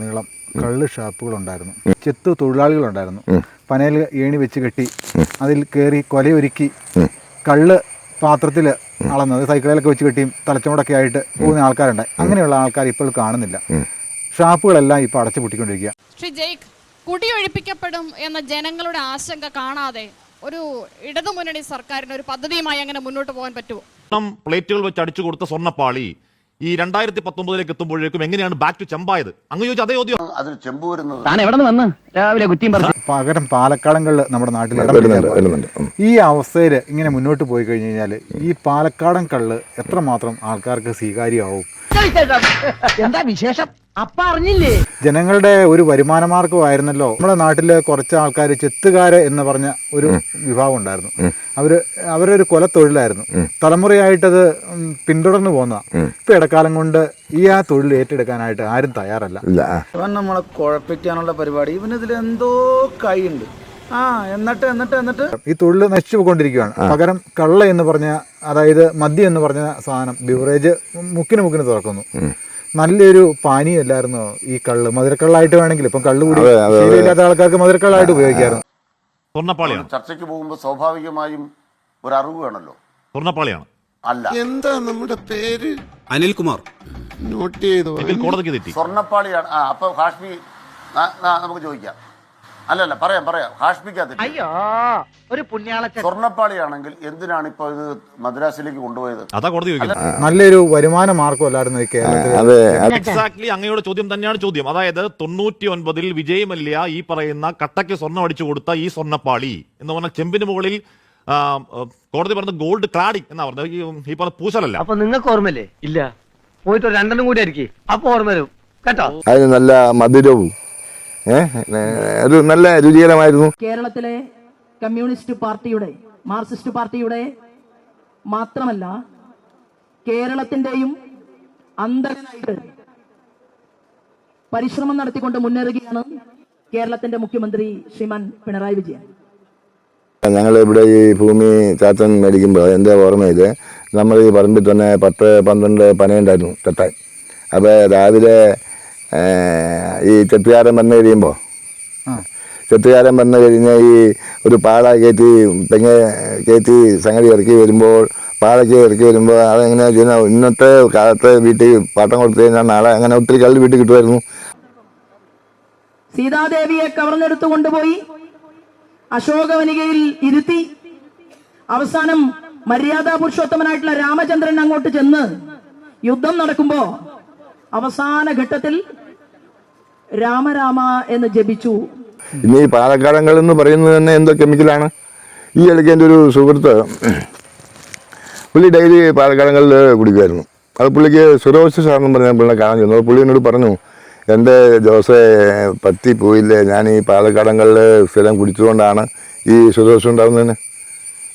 നീളം കള്ള് ഷാപ്പുകളുണ്ടായിരുന്നു ചെത്തു തൊഴിലാളികളുണ്ടായിരുന്നു. പനയിൽ ഏണി വെച്ച് കെട്ടി അതിൽ കയറി കൊലയൊരുക്കി കള്ള് പാത്രത്തിൽ അളന്നത് സൈക്കിളിലൊക്കെ വെച്ച് കെട്ടിയും തലച്ചോടൊക്കെ ആയിട്ട് പോകുന്ന ആൾക്കാരുണ്ട് അങ്ങനെയുള്ള ആൾക്കാർ ഇപ്പോൾ കാണുന്നില്ല. ഷാപ്പുകളെല്ലാം ഇപ്പോൾ അടച്ചു പൊട്ടിക്കൊണ്ടിരിക്കുക. ശ്രീ ജയ്ക്ക് കുടിയൊഴിപ്പിക്കപ്പെടും എന്ന ജനങ്ങളുടെ ആശങ്ക കാണാതെ ഒരു ഇടതുമുന്നണി സർക്കാരിന് ഒരു പദ്ധതിയുമായി അങ്ങനെ മുന്നോട്ട് പോകാൻ പറ്റുമോ? പ്ലേറ്റുകൾ വെച്ച് അടിച്ചു കൊടുത്ത സ്വർണപ്പാളി ഈ രണ്ടായിരത്തി പത്തൊമ്പതിലേക്ക് എത്തുമ്പോഴേക്കും എങ്ങനെയാണ് ബാക്ക് ടു ചെമ്പായത്? അങ്ങ് ചോദിച്ചു അതേ ചോദ്യം. അതിൽ ചെമ്പ് വരുന്നത് താൻ എവിടെ നിന്ന്? വന്ന് രാവിലെ കുറ്റിയും പറഞ്ഞു പകരം പാലക്കാടങ്ങളിൽ നമ്മുടെ നാട്ടിൽ ഇടം വരുന്നുണ്ട് പിടിക്കാൻ വരുന്നുണ്ട്. ഉം. ഈ അവസ്ഥയിൽ ഇങ്ങനെ മുന്നോട്ട് പോയി കഴിഞ്ഞു കഴിഞ്ഞാൽ ഈ പാലക്കാടൻ കള്ള് എത്രമാത്രം ആൾക്കാർക്ക് സ്വീകാര്യമാവും? എന്താ വിശേഷം? അപ്പ അറിഞ്ഞില്ലേ? ജനങ്ങളുടെ ഒരു വരുമാന മാർഗമായിരുന്നല്ലോ നമ്മുടെ നാട്ടിൽ കുറച്ച് ആൾക്കാർ ചെത്തുകാര് എന്ന് പറഞ്ഞ ഒരു വിഭാഗം ഉണ്ടായിരുന്നു. അവർ അവരൊരു കൊലത്തൊഴിലായിരുന്നു. തലമുറയായിട്ടത് പിന്തുടർന്നു പോന്ന ഇപ്പൊ ഇടക്കാലം കൊണ്ട് ഈ ആ തൊഴിൽ ഏറ്റെടുക്കാനായിട്ട് ആരും തയ്യാറല്ല. ഇവൻ നമ്മളെ കുഴപ്പിക്കാനുള്ള പരിപാടി. ഇവനിതിൽ എന്തോ കൈയുണ്ട്. ആ എന്നിട്ട് എന്നിട്ട് എന്നിട്ട്. ഈ തൊഴിൽ നശിച്ചു പോയിക്കൊണ്ടിരിക്കുകയാണ് പകരം കള്ള എന്ന് പറഞ്ഞ അതായത് മദ്യം എന്ന് പറഞ്ഞ സാധനം ബിവറേജ് മുക്കിന് മുക്കിന് തുറക്കുന്നു. നല്ലൊരു പാനീയമല്ലായിരുന്നു ഈ കള്ള്. മധുരക്കള്ളായിട്ട് വേണമെങ്കിൽ. ഇപ്പം കള്ള് കൂടി ശീലമില്ലാത്ത ആൾക്കാർക്ക് മധുരക്കള്ളായിട്ട് ഉപയോഗിക്കാറുണ്ട് സ്വർണപ്പാളിയാണ്. ചർച്ചയ്ക്ക് പോകുമ്പോൾ സ്വാഭാവികമായും ഒരു അറിവ് വേണമല്ലോ. സ്വർണപ്പാളിയാണ്. അല്ല. എന്താ നമ്മുടെ പേര്? അനിൽകുമാർ. നോട്ട് ചെയ്തോ? എങ്കിൽ കോടതിക്ക് തെറ്റി. സ്വർണപ്പാളിയാണ്. ആ അപ്പൊ ഹാഷ്മി നമുക്ക് ചോദിക്കാം. അല്ലല്ല പറയാം പറയാം. ഹാഷ്മിക്കാ അയ്യോ ഒരു സ്വർണപ്പാളിയാണെങ്കിൽ എന്തിനാണ് ഇപ്പൊ ഇത് മദ്രാസിലേക്ക് കൊണ്ടുപോയത്? അതാ കോടതി ചോദിക്കുന്നത്. നല്ലൊരു വരുമാന മാർഗമല്ലായിരുന്നു ഈ കേരളത്തിൽ അതെ എക്സാക്ട്ലി അങ്ങയുടെ ചോദ്യം തന്നെയാണ് ചോദ്യം. അതായത് തൊണ്ണൂറ്റി ഒൻപതിൽ വിജയ് മല്യ ഈ പറയുന്ന കട്ടയ്ക്ക് സ്വർണം അടിച്ചു കൊടുത്ത ഈ സ്വർണപ്പാളി എന്ന് പറഞ്ഞ ചെമ്പിന് മുകളിൽ ആ, കോടതി പറഞ്ഞ ഗോൾഡ് ക്ലാഡിംഗ് എന്നാ പറഞ്ഞത്. ഈ ഈ പറഞ്ഞ പൂശലല്ല. അപ്പൊ നിങ്ങൾക്ക് ഓർമ്മയില്ലേ? ഇല്ല. പോയിട്ട് ഒരു രണ്ടെണ്ണം കൂടി ആയിരിക്കും. അപ്പൊ ഓർമ്മ വരും. കേട്ടോ? അതിന് നല്ല മധുരവും ഒരു നല്ല രുചികരമായിരുന്നു. കേരളത്തിലെ കമ്മ്യൂണിസ്റ്റ് പാർട്ടിയുടെ മാർക്സിസ്റ്റ് പാർട്ടിയുടെ മാത്രമല്ല കേരളത്തിന്റെയും അന്തരനായിട്ട് പരിശ്രമം നടത്തിക്കൊണ്ട് മുന്നേറുകയാണ് കേരളത്തിന്റെ മുഖ്യമന്ത്രി ശ്രീമാൻ പിണറായി വിജയൻ. ഞങ്ങൾ ഇവിടെ ഈ ഭൂമി ചാച്ചൻ മേടിക്കുമ്പോൾ എന്റെ ഓർമ്മയിൽ നമ്മൾ ഈ പറമ്പിൽ തന്നെ പത്ത് പന്ത്രണ്ട് പനയുണ്ടായിരുന്നു തെട്ടാൻ അപ്പോൾ രാവിലെ ഈ ചെത്തുകാരൻ വന്നു കഴിയുമ്പോൾ ചെത്തുകാരൻ വന്നു കഴിഞ്ഞാൽ ഈ ഒരു പാള കയറ്റി തെങ്ങ് കയറ്റി സംഗതി ഇറക്കി വരുമ്പോൾ പാളയ്ക്ക് ഇറക്കി വരുമ്പോൾ അതെങ്ങനെ ചെയ്യുന്ന? ഇന്നത്തെ കാലത്ത് വീട്ടിൽ പാട്ടം കൊടുത്തു കഴിഞ്ഞാൽ നാളെ അങ്ങനെ ഒത്തിരി കള്ള് വീട്ടിൽ കിട്ടുമായിരുന്നു. സീതാദേവിയെ കവർന്നെടുത്തു കൊണ്ടുപോയി അശോകവനികയിൽ ഇരുത്തി അവസാനം മര്യാദാ പുരുഷോത്തമനായിട്ടുള്ള രാമചന്ദ്രൻ അങ്ങോട്ട് ചെന്ന് യുദ്ധം നടക്കുമ്പോൾ അവസാന ഘട്ടത്തിൽ രാമരാമ എന്ന് ജപിച്ചു. ഇനി ഈ പാലക്കാടങ്ങൾ എന്ന് പറയുന്നത് തന്നെ എന്തോ കെമിക്കലാണ് ഈ ഇടയ്ക്ക് എന്റെ ഒരു സുഹൃത്ത് പുള്ളി ഡെയിലി പാലക്കാടങ്ങളിൽ കുടിക്കുമായിരുന്നു. അത് പുള്ളിക്ക് സുരോസിസ് ആണെന്ന് പറഞ്ഞാൽ പുള്ളിനെ കാണാൻ ചെന്നു. അത് പുള്ളി എന്നോട് പറഞ്ഞു എന്റെ ജോസെ പത്തി പോയില്ലേ? ഞാൻ ഈ പാലക്കാടങ്ങളിൽ സ്ഥിരം കുടിച്ചുകൊണ്ടാണ് ഈ സുരോസിസ് ഉണ്ടാകുന്നതിന്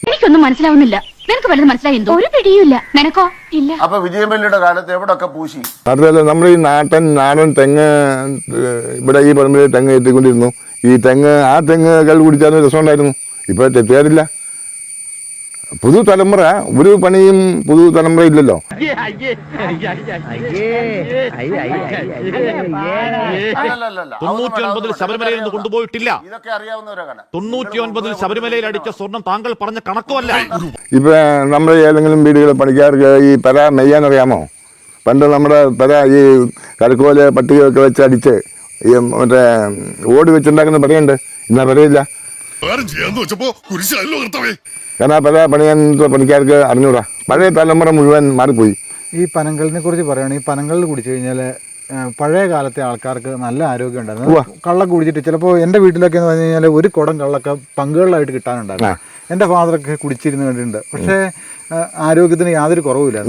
എനിക്കൊന്നും മനസ്സിലാവുന്നില്ല. നിനക്ക് വല്ലതും മനസ്സിലായി എന്തോ? ഒരു പിടിയുമില്ല. നിനക്കോ? ഇല്ല. അപ്പൊ വിജയമല്ലിയുടെ കാലത്ത് എവിടെയൊക്കെ പൂശി? മാത്രമല്ല നമ്മൾ ഈ നാട്ടൻ നാടൻ തെങ്ങ് ഇവിടെ ഈ പറമ്പിൽ തെങ്ങ് എത്തിക്കൊണ്ടിരുന്നു. ഈ തെങ്ങ് ആ തെങ്ങ് കൽ കുടിച്ചാലും രസമുണ്ടായിരുന്നു. ഇപ്പൊ തെറ്റുകാരില്ല. പുതു തലമുറ ഒരു പണിയും പുതു തലമുറ ഇല്ലല്ലോ അല്ലല്ലല്ല തൊണ്ണൂറ്റി ഒൻപതിൽ ശബരിമലയിൽ നിന്ന് കൊണ്ടുപോയിട്ടില്ല. ഇതൊക്കെ അറിയാവുന്നവരാണ് തൊണ്ണൂറ്റി ഒൻപതിൽ ശബരിമലയിൽ അടിച്ച സ്വർണം താങ്കൾ പറഞ്ഞ കണക്കുമല്ല. ഇപ്പൊ നമ്മുടെ ഏതെങ്കിലും വീടുകൾ പണിക്കാർക്ക് ഈ പെര മെയ്യാനറിയാമോ പണ്ട് നമ്മുടെ പെര ഈ കരക്കോൽ പട്ടികയൊക്കെ വെച്ച് അടിച്ച് ഈ മറ്റേ ഓടി വെച്ചുണ്ടാക്കുന്ന പെരയുണ്ട് ഇന്നാ പെരയില്ല ചെയ്യാന്ന് വെച്ചപ്പോ കുരിശല്ലോ കർത്തവേ കാരണം പല പണിയാൻ പണിക്കാർക്ക് അറിഞ്ഞൂടാ. പഴയ തലമുറ മുഴുവൻ മാറിപ്പോയി. ഈ പനങ്കലിനെ കുറിച്ച് പറയുകയാണെങ്കിൽ ഈ പനങ്കലിൽ കുടിച്ചു കഴിഞ്ഞാൽ പഴയ കാലത്തെ ആൾക്കാർക്ക് നല്ല ആരോഗ്യം ഉണ്ടായിരുന്നു. കള്ള കുടിച്ചിട്ട് ചിലപ്പോൾ എന്റെ വീട്ടിലൊക്കെ എന്ന് പറഞ്ഞു കഴിഞ്ഞാൽ ഒരു കുടം കള്ളൊക്കെ പങ്കുകളിലായിട്ട് കിട്ടാനുണ്ടായിരുന്നു. എന്റെ ഫാദറൊക്കെ കുടിച്ചിരുന്ന് കണ്ടിട്ടുണ്ട്. പക്ഷേ ആരോഗ്യത്തിന് യാതൊരു കുറവില്ല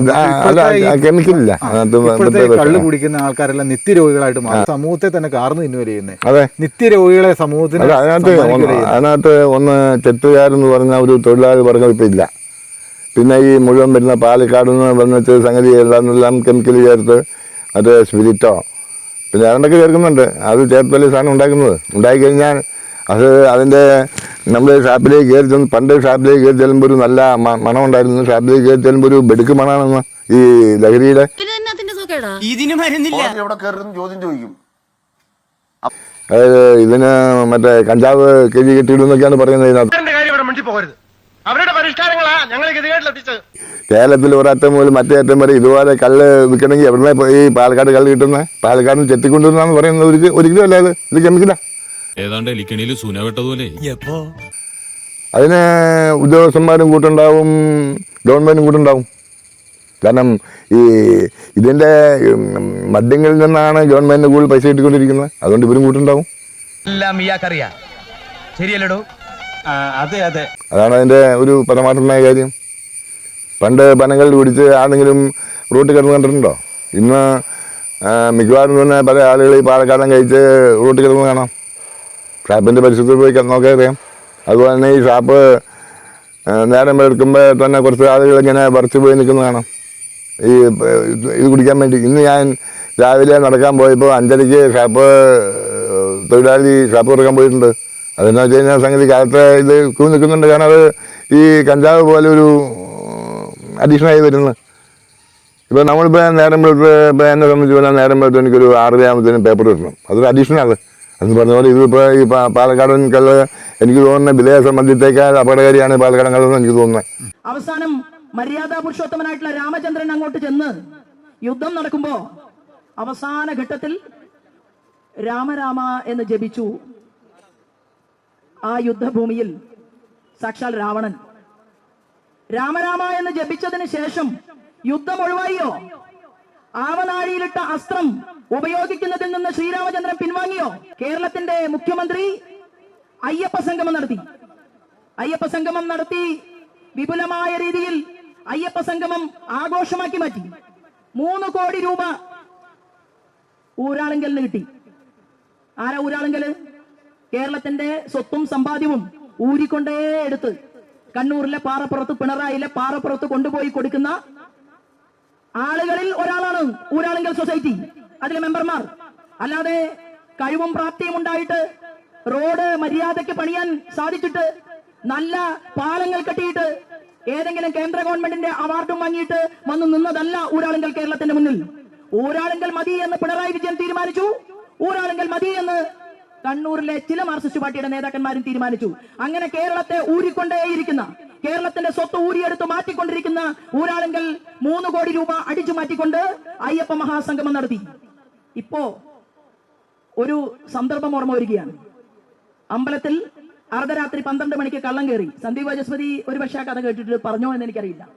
കെമിക്കലില്ല ഇപ്പോഴത്തെ കള്ള് കുടിക്കുന്ന ആൾക്കാരെല്ലാം നിത്യരോഗികളായിട്ട് മാറും. സമൂഹത്തെ തന്നെ കാർന്നു തിന്നുവരെ ചെയ്യുന്നത് നിത്യരോഗികളെ സമൂഹത്തിന് അതിനകത്ത്. അതിനകത്ത് ഒന്ന് ചെത്തുകാരെന്ന് പറഞ്ഞ ഒരു തൊഴിലാളി വർഗം ഇപ്പം ഇല്ല. പിന്നെ ഈ മുഴുവൻ വരുന്ന പാലക്കാട് നിന്ന് വന്നിട്ട് സംഗതി എല്ലാം എല്ലാം കെമിക്കൽ ചേർത്ത് അത് സ്പിരിറ്റോ പിന്നെ അതുകൊണ്ടൊക്കെ ചേർക്കുന്നുണ്ട്. അത് ചേർത്തല്ലേ സാധനം ഉണ്ടാക്കുന്നത്. ഉണ്ടായി കഴിഞ്ഞാൽ അത് അതിന്റെ നമ്മൾ ഷാപ്പിലേക്ക് കയറി ചെന്ന് പണ്ട് ഷാപ്പിലേക്ക് കയറി ചെല്ലുമ്പോൾ ഒരു നല്ല മണം ഉണ്ടായിരുന്നു ഷാപ്പിലേക്ക് കയറി ചെല്ലുമ്പോൾ ഒരു ബെടുക്ക് മണമാണെന്ന് ഈ ലഹരിയുടെ ഇതിന് മരുന്നില്ല. കോടതി എവിടെ കയറുന്ന? ചോദ്യം ചോദിക്കും. അതായത് ഇതിന് മറ്റേ കഞ്ചാവ് കെ ജി കെട്ടിയിടുന്നൊക്കെയാണ് പറയുന്നത് ഇതിനകത്ത്. അവരുടെ പരിഷ്കാരങ്ങളാ ഞങ്ങൾ കേരളത്തിൽ ഒരറ്റം മുതൽ മറ്റേ അറ്റം വരെ ഇതുപോലെ കല്ല് വിൽക്കണമെങ്കിൽ എവിടെ ഈ പാലക്കാട് കല്ല് കിട്ടുന്ന പാലക്കാട് ചെത്തിക്കൊണ്ടിരുന്നാന്ന് ചെത്തിക്കൊണ്ടുവന്നാന്ന് പറയുന്നത് ഒരു ഒരിക്കലും അല്ലാതെ ഇത് കെമിക്കലാ ഏതാണ്ട് എലിക്കണിയിൽ സൂന വെട്ടതുപോലെ. അതിന് ഉദ്യോഗസ്ഥന്മാരും കൂട്ടുണ്ടാവും ഗവൺമെന്റും കൂട്ടുണ്ടാവും. കാരണം ഈ ഇതിന്റെ മദ്യങ്ങളിൽ നിന്നാണ് ഗവൺമെന്റിന് കൂടുതൽ പൈസ കിട്ടിക്കൊണ്ടിരിക്കുന്നത്. അതുകൊണ്ട് ഇവരും കൂട്ടുണ്ടാവും. എല്ലാം ഇയാൾക്കറിയാം. ശരിയല്ലടോ? അതെ അതെ. അതാണ് അതിന്റെ ഒരു പരമാർത്ഥമായ കാര്യം. പണ്ട് പനങ്ങളിൽ പിടിച്ച് ആരെങ്കിലും റൂട്ട് കിടന്ന് കണ്ടിട്ടുണ്ടോ? ഇന്ന് മിക്കവാറും തന്നെ പല ആളുകൾ ഈ പാലക്കാടൻ കഴിച്ച് റൂട്ട് കിടന്ന് കാണാം. ഷാപ്പിന്റെ പരിസരത്ത് പോയി ക- നോക്കിയാൽ അറിയാം. അതുപോലെ തന്നെ ഈ ഷാപ്പ് നേരം എടുക്കുമ്പോൾ തന്നെ കുറച്ച് ആളുകൾ ഇങ്ങനെ വറച്ച് പോയി നിൽക്കുന്നത് കാണാം. ഈ ഇത് കുടിക്കാൻ വേണ്ടി. ഇന്ന് ഞാൻ രാവിലെ നടക്കാൻ പോയപ്പോൾ അഞ്ചരയ്ക്ക് ഷാപ്പ് തൊഴിലാളി ഷാപ്പ് തുറക്കാൻ പോയിട്ടുണ്ട്. അതെന്നു വെച്ച് കഴിഞ്ഞാൽ സംഗതി കാലത്തെ ഇത് ക്യൂ നിൽക്കുന്നുണ്ട്. കാരണം അത് ഈ കഞ്ചാവ് പോലെ ഒരു അഡീഷണായി വരുന്നു. ഇപ്പോൾ നമ്മളിപ്പോൾ നേരം വെളുത്ത് ഇപ്പോൾ എന്നെ സംബന്ധിച്ച് പറഞ്ഞാൽ നേരം വെളുത്ത് എനിക്കൊരു ആറര ആകുമ്പോഴത്തേനും പേപ്പർ കിട്ടണം അതൊരു അഡീഷണലാണ് എന്ന് പറഞ്ഞ പോലെ ഇതിപ്പോൾ ഈ പാലക്കാടൻ കല്ല് എനിക്ക് തോന്നുന്ന വിലയെ സംബന്ധിച്ചേക്കാൾ അപകടകാരിയാണ് പാലക്കാടൻ കല്ലെന്ന് എനിക്ക് തോന്നുന്നത് അവസാനം മര്യാദാ പുരുഷോത്തമനായിട്ടുള്ള രാമചന്ദ്രൻ അങ്ങോട്ട് ചെന്ന് യുദ്ധം നടക്കുമ്പോൾ അവസാന ഘട്ടത്തിൽ രാമരാമ എന്ന് ജപിച്ചു. ആ യുദ്ധഭൂമിയിൽ സാക്ഷാൽ രാവണൻ. രാമരാമ എന്ന് ജപിച്ചതിന് ശേഷം യുദ്ധം ഒഴിവായിയോ ആവനാഴിയിലിട്ട അസ്ത്രം ഉപയോഗിക്കുന്നതിൽ നിന്ന് ശ്രീരാമചന്ദ്രൻ പിൻവാങ്ങിയോ? കേരളത്തിന്റെ മുഖ്യമന്ത്രി അയ്യപ്പ സംഗമം നടത്തി. അയ്യപ്പ സംഗമം നടത്തി വിപുലമായ രീതിയിൽ അയ്യപ്പ സംഗമം ആഘോഷമാക്കി മാറ്റി. മൂന്ന് കോടി രൂപ ഊരാളുങ്കലിന് കിട്ടി. ആരാ ഊരാളുങ്കൽ? കേരളത്തിന്റെ സ്വത്തും സമ്പാദ്യവും ഊരിക്കൊണ്ടേ എടുത്ത് കണ്ണൂരിലെ പാറപ്പുറത്ത് പിണറായിലെ പാറപ്പുറത്ത് കൊണ്ടുപോയി കൊടുക്കുന്ന ആളുകളിൽ ഒരാളാണ് ഊരാളുങ്കൽ സൊസൈറ്റി. അതിലെ മെമ്പർമാർ. അല്ലാതെ കഴിവും പ്രാപ്തിയും ഉണ്ടായിട്ട് റോഡ് മര്യാദയ്ക്ക് പണിയാൻ സാധിച്ചിട്ട് നല്ല പാലങ്ങൾ കെട്ടിയിട്ട് ഏതെങ്കിലും കേന്ദ്ര ഗവൺമെന്റിന്റെ അവാർഡും വാങ്ങിയിട്ട് വന്നു നിന്നതല്ല ഊരാളുങ്കൽ കേരളത്തിന്റെ മുന്നിൽ. ഊരാളുങ്കൽ മതി എന്ന് പിണറായി വിജയൻ തീരുമാനിച്ചു. ഊരാളുങ്കൽ മതി എന്ന് കണ്ണൂരിലെ ചില മാർക്സിസ്റ്റ് പാർട്ടിയുടെ നേതാക്കന്മാരും തീരുമാനിച്ചു. അങ്ങനെ കേരളത്തെ ഊരിക്കൊണ്ടേയിരിക്കുന്ന കേരളത്തിന്റെ സ്വത്ത് ഊരിയെടുത്ത് മാറ്റിക്കൊണ്ടിരിക്കുന്ന ഊരാളുങ്കൽ മൂന്ന് കോടി രൂപ അടിച്ചു മാറ്റിക്കൊണ്ട് അയ്യപ്പ മഹാസംഗമം നടത്തി. ഇപ്പോ ഒരു സന്ദർഭം ഓർമ്മ വരികയാണ്. അമ്പലത്തിൽ അർദ്ധരാത്രി പന്ത്രണ്ട് മണിക്ക് കള്ളം കയറി സന്ദീപ് വാചസ്പതി ഒരു പക്ഷേ കഥ കേട്ടിട്ട് പറഞ്ഞോ എന്ന് എനിക്കറിയില്ല.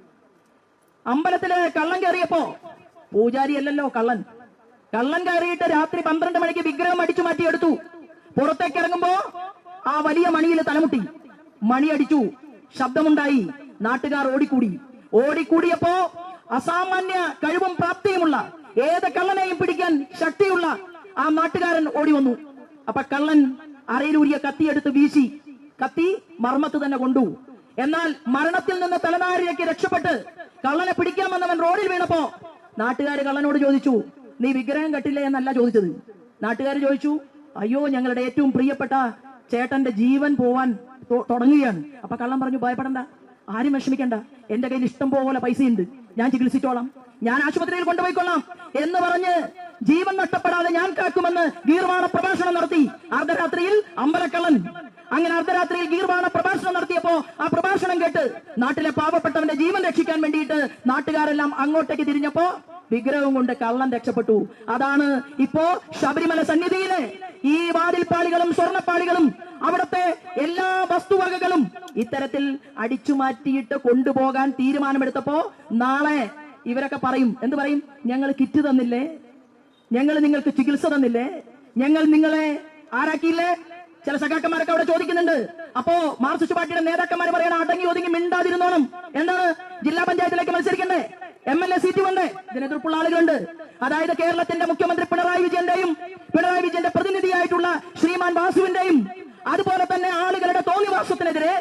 അമ്പലത്തിൽ കള്ളം കയറിയപ്പോ പൂജാരി അല്ലല്ലോ കള്ളൻ. കള്ളൻ കയറിയിട്ട് രാത്രി പന്ത്രണ്ട് മണിക്ക് വിഗ്രഹം അടിച്ചു മാറ്റിയെടുത്തു പുറത്തേക്ക് ഇറങ്ങുമ്പോ ആ വലിയ മണിയിൽ തലമുട്ടി. മണി അടിച്ചു. ശബ്ദമുണ്ടായി. നാട്ടുകാർ ഓടിക്കൂടി. ഓടിക്കൂടിയപ്പോ അസാമാന്യ കഴിവും പ്രാപ്തിയുമുള്ള ഏത് കള്ളനെയും പിടിക്കാൻ ശക്തിയുള്ള ആ നാട്ടുകാരൻ ഓടി വന്നു. അപ്പൊ കള്ളൻ അറയിലൂരിയ കത്തിയെടുത്ത് വീശി. കത്തി മർമ്മത്ത് തന്നെ കൊണ്ടു. എന്നാൽ മരണത്തിൽ നിന്ന് തലനാരിലേക്ക് രക്ഷപ്പെട്ട് കള്ളനെ പിടിക്കാമെന്നവൻ റോഡിൽ വീണപ്പോ നാട്ടുകാർ കള്ളനോട് ചോദിച്ചു നീ വിഗ്രഹം കെട്ടില്ലേ എന്നല്ല ചോദിച്ചത്? നാട്ടുകാർ ചോദിച്ചു അയ്യോ ഞങ്ങളുടെ ഏറ്റവും പ്രിയപ്പെട്ട ചേട്ടന്റെ ജീവൻ പോവാൻ തുടങ്ങുകയാണ്. അപ്പൊ കള്ളൻ പറഞ്ഞു ഭയപ്പെടണ്ട. ആരും വിഷമിക്കണ്ട. എന്റെ കയ്യിൽ ഇഷ്ടം പോലെ പൈസയുണ്ട്. ഞാൻ ചികിത്സിച്ചോളാം. ഞാൻ ആശുപത്രിയിൽ കൊണ്ടുപോയിക്കൊള്ളാം എന്ന് പറഞ്ഞ് ജീവൻ നഷ്ടപ്പെടാതെ ഞാൻ കാക്കുമെന്ന് ഗീർവാണ പ്രഭാഷണം നടത്തി. അർദ്ധരാത്രിയിൽ അമ്പലക്കള്ളൻ. അങ്ങനെ അർദ്ധരാത്രിയിൽ ഗീർവാണ പ്രഭാഷണം നടത്തിയപ്പോ ആ പ്രഭാഷണം കേട്ട് നാട്ടിലെ പാവപ്പെട്ടവന്റെ ജീവൻ രക്ഷിക്കാൻ വേണ്ടിയിട്ട് നാട്ടുകാരെല്ലാം അങ്ങോട്ടേക്ക് തിരിഞ്ഞപ്പോ വിഗ്രഹം കൊണ്ട് കള്ളൻ രക്ഷപ്പെട്ടു. അതാണ് ഇപ്പോ ശബരിമല സന്നിധിയിലെ ഈ വാതിൽപ്പാളികളും വസ്തുവകകളും ഇത്തരത്തിൽ അടിച്ചു മാറ്റിയിട്ട് കൊണ്ടുപോകാൻ തീരുമാനമെടുത്തപ്പോ നാളെ ഇവരൊക്കെ പറയും എന്ത് പറയും? ഞങ്ങൾ കിറ്റ് തന്നില്ലേ? ഞങ്ങൾ നിങ്ങൾക്ക് ചികിത്സ തന്നില്ലേ? ഞങ്ങൾ നിങ്ങളെ ആരാക്കിയില്ലേ? ചില സഖാക്കന്മാരൊക്കെ അവിടെ ചോദിക്കുന്നുണ്ട്. അപ്പോ മാർക്സിസ്റ്റ് പാർട്ടിയുടെ നേതാക്കന്മാർ പറയണം അടങ്ങി ഒതുങ്ങി മിണ്ടാതിരുന്നോണം. എന്താണ്? ജില്ലാ പഞ്ചായത്തിലേക്ക് മത്സരിക്കണ്ടേ? എം എൽ എ സീറ്റ് വേണ്ടേ? ഇതിനെതിർപ്പുള്ള ആളുകളുണ്ട്. അതായത് കേരളത്തിന്റെ മുഖ്യമന്ത്രി പിണറായി വിജയന്റെയും പിണറായി വിജയന്റെ പ്രതിനിധിയായിട്ടുള്ള ശ്രീമാൻ വാസുവിന്റെയും അതുപോലെ തന്നെ ആളുകളുടെ തോന്നിവാസത്തിനെതിരെ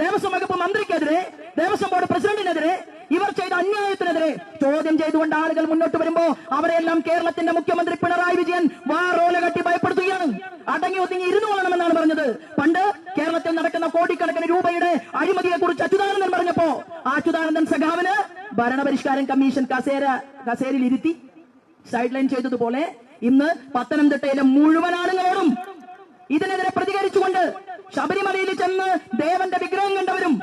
ദേവസ്വം വകുപ്പ് മന്ത്രിക്കെതിരെ ദേവസ്വം ബോർഡ് പ്രസിഡന്റിനെതിരെ ഇവർ ചെയ്ത അന്യായത്തിനെതിരെ ചോദ്യം ചെയ്തുകൊണ്ട് ആളുകൾ മുന്നോട്ട് വരുമ്പോ അവരെല്ലാം കേരളത്തിന്റെ മുഖ്യമന്ത്രി പിണറായി വിജയൻ വാറോല കട്ടി ഭയപ്പെടുത്തുകയാണ്. അടങ്ങി ഒതുങ്ങി ഇരുന്നു കൊള്ളണമെന്നാണ് പറഞ്ഞത്. പണ്ട് കേരളത്തിൽ നടക്കുന്ന കോടിക്കണക്കിന് രൂപയുടെ അഴിമതിയെ കുറിച്ച് അച്യുതാനന്ദൻ പറഞ്ഞപ്പോ അച്യുതാനന്ദൻ സഖാവിന് ഭരണപരിഷ്കാരം കമ്മീഷൻ കസേര കസേരയിൽ ഇരുത്തി സൈഡ് ലൈൻ ചെയ്തതുപോലെ ഇന്ന് പത്തനംതിട്ടയിലെ മുഴുവൻ ആളുകളോടും ഇതിനെതിരെ പ്രതികരിച്ചുകൊണ്ട് ശബരിമലയിൽ ചെന്ന് ദേവന്റെ വിഗ്രഹം കണ്ടവരും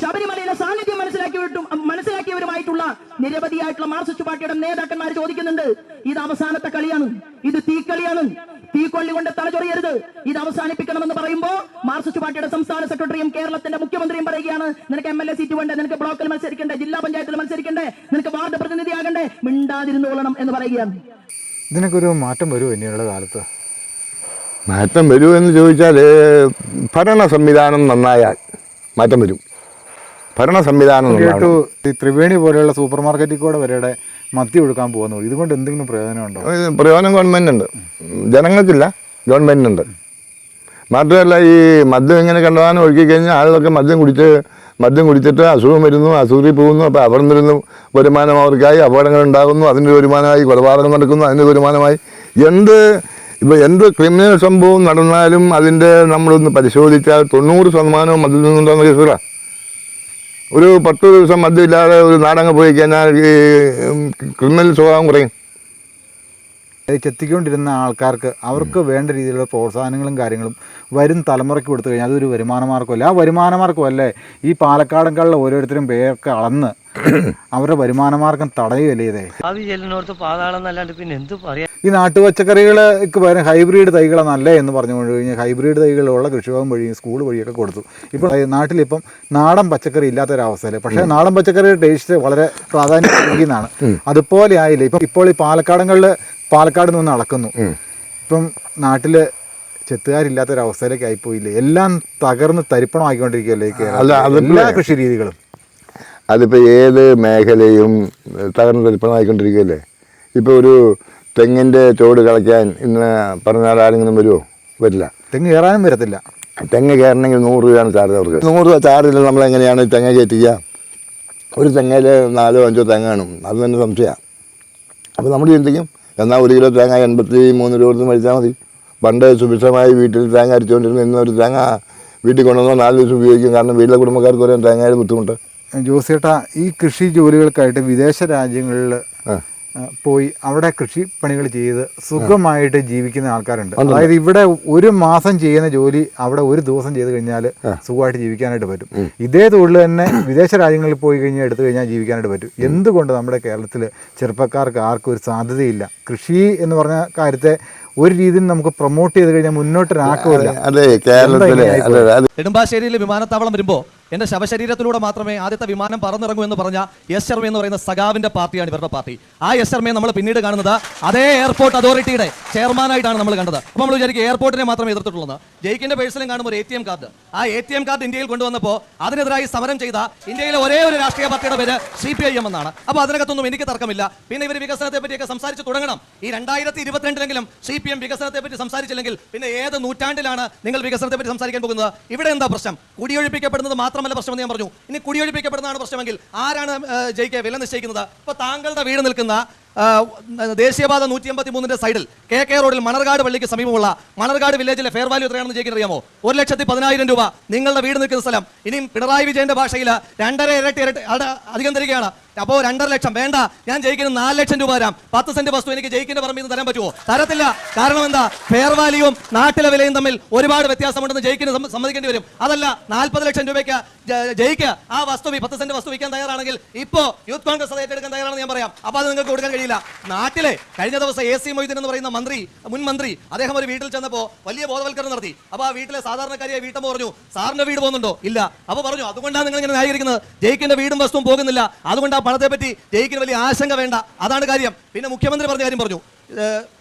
ശബരിമലയിലെ സാന്നിധ്യം മനസ്സിലാക്കിയിട്ടും മനസ്സിലാക്കിയവരുമായിട്ടുള്ള നിരവധിയായിട്ടുള്ള മാർക്സിസ്റ്റ് പാർട്ടിയുടെ നേതാക്കന്മാർ ചോദിക്കുന്നുണ്ട് ഇത് അവസാനത്തെ കളിയാണ് ഇത് തീക്കളിയാണ്. തീക്കൊള്ളി കൊണ്ട് തലചൊറിയരുത് ഇത് അവസാനിപ്പിക്കണമെന്ന് പറയുമ്പോൾ മാർക്സിസ്റ്റ് പാർട്ടിയുടെ സംസ്ഥാന സെക്രട്ടറിയും കേരളത്തിന്റെ മുഖ്യമന്ത്രിയും പറയുകയാണ് നിനക്ക് എം എൽ എ സീറ്റ് വേണ്ടേ? നിനക്ക് ബ്ലോക്കിൽ മത്സരിക്കണ്ടേ? ജില്ലാ പഞ്ചായത്തിൽ മത്സരിക്കണ്ടേ? നിനക്ക് വാർഡ് പ്രതിനിധിയാകണ്ടേ? മിണ്ടാതിരുന്നോളണം എന്ന് പറയുകയാണ്. ഇതിനൊക്കെ ഒരു മാറ്റം വരുമോ ഇനിയുള്ള കാലത്ത്? മാറ്റം വരുമെന്ന് ചോദിച്ചാൽ ഭരണ സംവിധാനം നന്നായാൽ മാറ്റം വരും. ഭരണ സംവിധാനം കേട്ടു ഈ ത്രിവേണി പോലെയുള്ള സൂപ്പർ മാർക്കറ്റിൽ കൂടെ വരെയുടെ മത്തി കൊടുക്കാൻ പോകുന്നു. ഇതുകൊണ്ട് എന്തെങ്കിലും പ്രയോജനമുണ്ടോ? ഉണ്ടോ പ്രയോജനം ഗവൺമെന്റുണ്ട് ജനങ്ങൾക്കില്ല ഗവൺമെന്റിനുണ്ട് മാത്രമല്ല ഈ മദ്യം ഇങ്ങനെ കണ്ടതാണ് ഒഴുകി കഴിഞ്ഞാൽ ആളുകളൊക്കെ മദ്യം കുടിച്ച് മദ്യം കുടിച്ചിട്ട് അസുഖം വരുന്നു അസുഖത്തിൽ പോകുന്നു അപ്പോൾ അവിടെ നിന്നിരുന്നു വരുമാനം അവർക്കായി അപകടങ്ങൾ ഉണ്ടാകുന്നു അതിന്റെ വരുമാനമായി കൊലപാതകം നടക്കുന്നു അതിന്റെ വരുമാനമായി. എന്ത് ഇപ്പോൾ എന്ത് ക്രിമിനൽ സംഭവം നടന്നാലും അതിന്റെ നമ്മളൊന്ന് പരിശോധിച്ചാൽ തൊണ്ണൂറ് ശതമാനവും മദ്യം നിന്നുണ്ടാകുന്ന കേസുകളാണ് ഒരു പത്ത് ദിവസം മദ്യമില്ലാതെ ഒരു നാടങ്ങ് പോയി കഴിഞ്ഞാൽ ഈ ക്രിമിനൽ സ്വഭാവം കുറയും. എത്തിക്കൊണ്ടിരുന്ന ആൾക്കാർക്ക് അവർക്ക് വേണ്ട രീതിയിലുള്ള പ്രോത്സാഹനങ്ങളും കാര്യങ്ങളും വരും തലമുറയ്ക്ക് കൊടുത്തു കഴിഞ്ഞാൽ അതൊരു വരുമാന മാർഗമല്ല ആ വരുമാന മാർഗമല്ലേ ഈ പാലക്കാടൻകാളിലെ ഓരോരുത്തരും പേർക്ക് അളന്ന് അവരുടെ വരുമാന മാർഗം തടയുകയല്ലേ ഇതേ? ഈ നാട്ടുപച്ചക്കറികൾക്ക് പകരം ഹൈബ്രിഡ് തൈകളാണ് നല്ല എന്ന് പറഞ്ഞു കൊണ്ട് കഴിഞ്ഞാൽ ഹൈബ്രിഡ് തൈകളുള്ള കൃഷിഭവൻ വഴി സ്കൂൾ വഴിയൊക്കെ കൊടുത്തു. ഇപ്പോൾ നാട്ടിലിപ്പം നാടൻ പച്ചക്കറി ഇല്ലാത്തൊരവസ്ഥയിൽ പക്ഷേ നാടൻ പച്ചക്കറിയുടെ ടേസ്റ്റ് വളരെ പ്രാധാന്യം നൽകുന്നതാണ് അതുപോലെ ആയില്ല? ഇപ്പം ഇപ്പോൾ ഈ പാലക്കാടങ്ങളിൽ പാലക്കാട് നിന്ന് അളക്കുന്നു ഇപ്പം നാട്ടിൽ അവസ്ഥയിലേക്ക് ആയിപ്പോയില്ലേ? എല്ലാം തകർന്ന് തരിപ്പണമാക്കിക്കൊണ്ടിരിക്കുകയല്ലേ അല്ല, എല്ലാ കൃഷി രീതികളും അതിപ്പോൾ ഏത് മേഖലയും തകർന്ന് തരിപ്പണമായിക്കൊണ്ടിരിക്കുകയല്ലേ? ഇപ്പോൾ ഒരു തെങ്ങിന്റെ ചോട് കളയ്ക്കാൻ ഇന്ന് പറഞ്ഞാൽ ആരെങ്കിലും വരുമോ വരില്ല. തെങ്ങ് കയറാനും വരത്തില്ല. തെങ്ങ് കയറണമെങ്കിൽ നൂറ് രൂപയാണ് ചാർജ് അവർക്ക്. നൂറ് രൂപ ചാർജിൽ നമ്മൾ എങ്ങനെയാണ് തെങ്ങ കയറ്റിക്കുക ഒരു തെങ്ങയിൽ നാലോ അഞ്ചോ തെങ്ങ് കാണും. അത് തന്നെ സംശയമാണ്. അപ്പോൾ നമ്മൾ ചിന്തിക്കും എന്നാൽ ഒരു കിലോ തേങ്ങ എൺപത്തി മൂന്ന് രൂപ കൊടുത്ത് മേടിച്ചാൽ മതി. പണ്ട് സുഭിക്ഷമായി വീട്ടിൽ തേങ്ങ അരിച്ചുകൊണ്ടിരുന്ന ഇന്ന് ഒരു തേങ്ങ വീട്ടിൽ കൊണ്ടുവന്നാൽ നാല് ദിവസം ഉപയോഗിക്കും. കാരണം വീട്ടിലെ കുടുംബക്കാർക്ക് ഒരേ തേങ്ങയുടെ ബുദ്ധിമുട്ട്. ജോസിയേട്ടാ ഈ കൃഷി ജോലികൾക്കായിട്ട് വിദേശ രാജ്യങ്ങളിൽ പോയി അവിടെ കൃഷി പണികൾ ചെയ്ത് സുഖമായിട്ട് ജീവിക്കുന്ന ആൾക്കാരുണ്ട്. അതായത് ഇവിടെ ഒരു മാസം ചെയ്യുന്ന ജോലി അവിടെ ഒരു ദിവസം ചെയ്ത് കഴിഞ്ഞാൽ സുഖമായിട്ട് ജീവിക്കാനായിട്ട് പറ്റും. ഇതേ തൊഴിൽ തന്നെ വിദേശ രാജ്യങ്ങളിൽ പോയി കഴിഞ്ഞാൽ എടുത്തു കഴിഞ്ഞാൽ ജീവിക്കാനായിട്ട് പറ്റും. എന്തുകൊണ്ട് നമ്മുടെ കേരളത്തിൽ ചെറുപ്പക്കാർക്ക് ആർക്കും ഒരു സാധ്യതയില്ല? കൃഷി എന്ന് പറഞ്ഞ കാര്യത്തെ ഒരു രീതിയിൽ നമുക്ക് പ്രൊമോട്ട് ചെയ്ത് കഴിഞ്ഞാൽ മുന്നോട്ടൊരാക്കുമില്ല നെടുമ്പാശ്ശേരിയിലെ വിമാനത്താവളം വരുമ്പോൾ എന്റെ ശവശരീരത്തിലൂടെ മാത്രമേ ആദ്യത്തെ വിമാനം പറന്നിറങ്ങൂ എന്ന് പറഞ്ഞ എസ് ശർമ്മ എന്ന് പറയുന്ന സഖാവിന്റെ പാർട്ടിയാണ് ഇവരുടെ പാർട്ടി. ആ എസ് ശർമ്മയെ നമ്മൾ പിന്നീട് കാണുന്നത് അതേ എയർപോർട്ട് അതോറിറ്റിയുടെ ചെയർമാനായിട്ടാണ് നമ്മൾ കണ്ടത്. അപ്പോൾ നമ്മൾ വിചാരിക്കും എയർപോർട്ടിനെ മാത്രമേ എതിർത്തിട്ടുള്ളത് ജയിക്കിന്റെ പേഴ്സിലും കാണുമ്പോൾ ഒരു എ ടി എം കാർഡ് ആ എ ടി എം കാർഡ് ഇന്ത്യയിൽ കൊണ്ടുവന്നപ്പോൾ അതിനെതിരായി സമരം ചെയ്ത ഇന്ത്യയിലെ ഒരേ ഒരു രാഷ്ട്രീയ പാർട്ടിയുടെ പേര് സി പി ഐ എം എന്നാണ്. അപ്പോൾ അതിനകത്തൊന്നും എനിക്ക് തർക്കമില്ല. പിന്നെ ഇവർ വികസനത്തെ പറ്റിയൊക്കെ സംസാരിച്ച് തുടങ്ങണം. ഈ രണ്ടായിരത്തി ഇരുപത്തിരണ്ടിലെങ്കിലും സി പി എം വികസനത്തെ പറ്റി സംസാരിച്ചില്ലെങ്കിൽ പിന്നെ ഏത് നൂറ്റാണ്ടിലാണ് നിങ്ങൾ വികസനത്തെ പറ്റി സംസാരിക്കാൻ പോകുന്നത്? ഇവിടെ എന്താ പ്രശ്നം? കുടിയൊഴിപ്പിക്കപ്പെടുന്നത് മാത്രമല്ല പ്രശ്നമെന്ന് ഞാൻ പറഞ്ഞു. ഇനി കുടിയൊഴിപ്പിക്കപ്പെടുന്നതാണ് പ്രശ്നമെങ്കിൽ ആരാണ് ജയിക്കുക വില നിശ്ചയിക്കുന്നത്? അപ്പൊ താങ്കളുടെ വീട് നിൽക്കുന്ന ദേശീയപാത നൂറ്റി എൺപത്തി മൂന്നിന്റെ സൈഡിൽ കെ കെ റോഡിൽ മണർകാട് പള്ളിക്ക് സമീപമുള്ള മണർകാട് വില്ലേജിലെ ഫെയർ വാല്യൂ എത്രയാണെന്ന് ജയിക്കാൻ അറിയാമോ ഒരു ലക്ഷത്തി പതിനായിരം രൂപ. നിങ്ങളുടെ വീട് നിൽക്കുന്ന സ്ഥലം. ഇനിയും പിണറായി വിജയന്റെ ഭാഷയിൽ രണ്ടര ഇരട്ടി ഇരട്ടി അധികം തരികയാണ്. അപ്പോൾ രണ്ടര ലക്ഷം. വേണ്ട. ഞാൻ ജയിക്കുന്ന നാല് ലക്ഷം രൂപ തരാം. പത്ത് സെന്റ് വസ്തു എനിക്ക് ജയിക്കുന്ന പറമ്പിൽ നിന്ന് തരാൻ പറ്റുമോ? തരത്തില്ല. കാരണം എന്താ? ഫെയർ വാല്യൂവും നാട്ടിലെ വിലയും തമ്മിൽ ഒരുപാട് വ്യത്യാസമുണ്ടെന്ന് ജയിക്കുന്ന സമ്മ- സമ്മതിക്കേണ്ടി വരും. അതല്ല നാൽപ്പത് ലക്ഷം രൂപയ്ക്ക് ജയിക്കുക ആ വസ്തു പത്ത് സെന്റ് വസ്തു വിൽക്കാൻ തയ്യാറാണെങ്കിൽ ഇപ്പോ യൂത്ത് കോൺഗ്രസ് ഏറ്റെടുക്കാൻ തയ്യാറാണെന്ന് ഞാൻ പറയാം. അപ്പോൾ അത് നിങ്ങൾക്ക് കൊടുക്കാൻ കഴിയില്ല നാട്ടിലെ കഴിഞ്ഞ ദിവസം എ സി മൊയ്തീൻ എന്ന് പറയുന്ന മന്ത്രി മുൻ മന്ത്രി അദ്ദേഹം ഒരു വീട്ടിൽ ചെന്നപ്പോ വലിയ ബോധവൽക്കരണം നടത്തി. അപ്പൊ ആ വീട്ടിലെ സാധാരണക്കാരിയെ വീട്ടമ്മ പറഞ്ഞു സാറിന്റെ വീട് പോകുന്നുണ്ടോ? ഇല്ല. അപ്പൊ പറഞ്ഞു അതുകൊണ്ടാണ് നിങ്ങൾ ഇങ്ങനെ ന്യായീകരിക്കുന്നത്. ജയിക്കിന്റെ വീടും വസ്തുവും പോകുന്നില്ല. അതുകൊണ്ട് ആ പണത്തെ പറ്റി ജയിക്കിന് വലിയ ആശങ്ക വേണ്ട. അതാണ് കാര്യം. പിന്നെ മുഖ്യമന്ത്രി പറഞ്ഞ കാര്യം പറഞ്ഞു.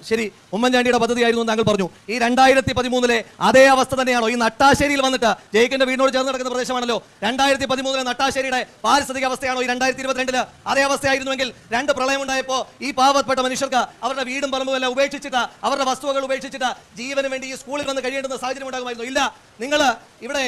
ശരി ഉമ്മൻചാണ്ടിയുടെ പദ്ധതിയായിരുന്നു താങ്കൾ പറഞ്ഞു. ഈ രണ്ടായിരത്തി പതിമൂന്നിലെ അതേ അവസ്ഥ തന്നെയാണോ? ഈ നട്ടാശ്ശേരിയിൽ വന്നിട്ട് ജയിക്കിന്റെ വീടിനോട് ചേർന്ന് നടക്കുന്ന പ്രദേശമാണല്ലോ. രണ്ടായിരത്തി പതിമൂന്നിലെ നട്ടാശ്ശേരിയുടെ പാരിസ്ഥിതിക അവസ്ഥയാണോ? ഈ രണ്ടായിരത്തി ഇരുപത്തിരണ്ടിൽ അതേ അവസ്ഥയായിരുന്നുവെങ്കിൽ രണ്ട് പ്രളയം ഉണ്ടായപ്പോൾ ഈ പാവപ്പെട്ട മനുഷ്യർക്ക് അവരുടെ വീടും പറമ്പും എല്ലാം ഉപേക്ഷിച്ചിട്ട് അവരുടെ വസ്തുവകൾ ഉപേക്ഷിച്ചിട്ട് ജീവന് വേണ്ടി ഈ സ്കൂളിൽ വന്ന് കഴിയേണ്ടുന്ന സാഹചര്യം ഉണ്ടാകുമായിരുന്നു? ഇല്ല. നിങ്ങൾ ഇവിടെ